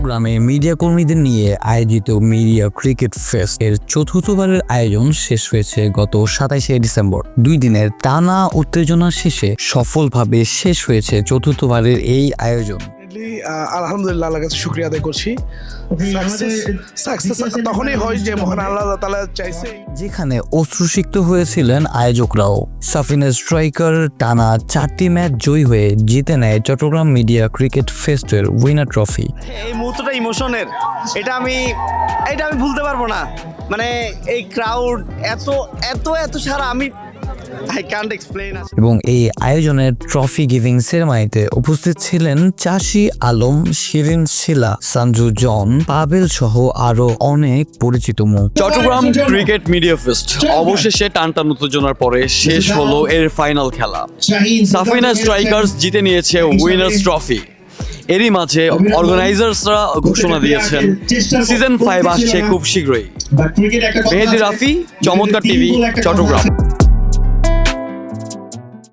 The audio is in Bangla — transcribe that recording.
চট্টগ্রামে মিডিয়া কর্মীদের নিয়ে আয়োজিত মিডিয়া ক্রিকেট ফেস্ট এর চতুর্থবারের আয়োজন শেষ হয়েছে গত সাতাইশে ডিসেম্বর। দুই দিনের টানা উত্তেজনা শেষে সফলভাবে শেষ হয়েছে চতুর্থবারের এই আয়োজন। আহ, আলহামদুলিল্লাহ আল্লাহ কাছে শুক্রিয়া আদায় করছি। সাকসেস তখনই হয় যে মহান আল্লাহ তালা চাইছে। যেখানে অশ্রুসিক্ত হয়েছিলেন আয়োজকরাও। সাফিনের স্ট্রাইকার টানা চারটি ম্যাচ জয়ী হয়ে জিতে নেয় চট্টগ্রাম মিডিয়া ক্রিকেট ফেস্টের উইনার ট্রফি এই মুহূর্তটা ইমোশনের এটা আমি এটা আমি ভুলতে পারব না। মানে এই ক্রাউড এত এত এত সারা আমি এবং এই আয়োজনের ট্রফি গিভিং সেরেমানিতে উপস্থিত ছিলেন চাষি আলম শিরিন শিলা সঞ্জু জন পাবেল সহ আরও অনেক পরিচিত মুখ। চট্টগ্রাম ক্রিকেট মিডিয়া ফেস্ট অবশেষে টানটান উত্তেজনার পরে শেষ হলো এর ফাইনাল খেলা। সাফিনা স্ট্রাইকার্স জিতে নিয়েছে উইনার্স ট্রফি এরই মাঝে অর্গানাইজার্সরা ঘোষণা দিয়েছেন সিজন ফাইভ আসছে খুব শীঘ্রই। মেহেদি রাফি চমৎকার টিভি চট্টগ্রাম।